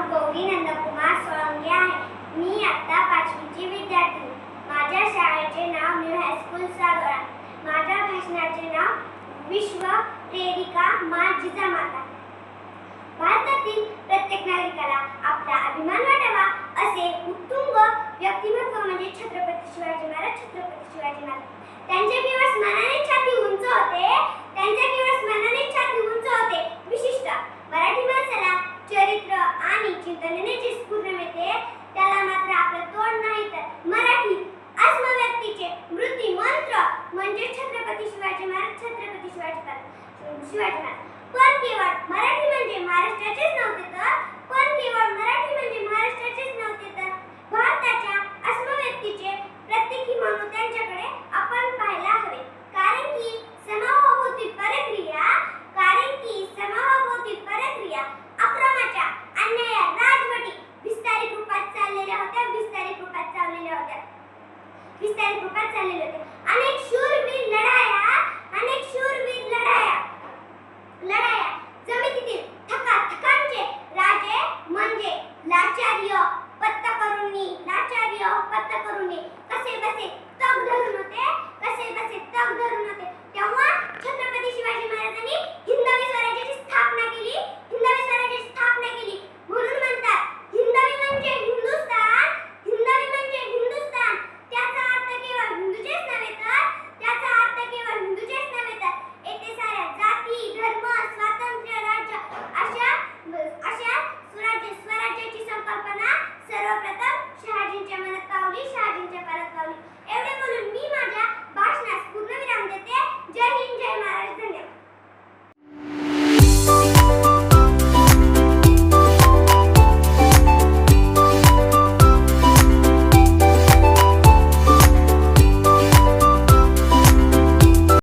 नाव गौरी नंदकुमार सोळंगे आहे. मी आत्ता पाचवीची विद्यार्थी. माझ्या शाळेचे नाव न्यू हायस्कूल सागळा माझ्या भाषणाचे नाव विश्व प्रेरिका मा जिजामाता कशी वाटणार. पण केवळ मराठी म्हणजे महाराष्ट्राचेच नव्हते तर पण केवळ मराठी म्हणजे महाराष्ट्राचेच नव्हते तर भारताच्या म्हणून त्यांच्याकडे आपण पाहायला हवे. कारण की समाभूती प्रक्रिया कारण की समाभूती प्रक्रिया अक्रमाच्या अन्याया राजवटी विस्तारित रूपात चाललेल्या होत्या विस्तारित रूपात चाललेल्या होत्या. विस्तारित रूपात चाललेले होते अनेक शूरवीर लढाया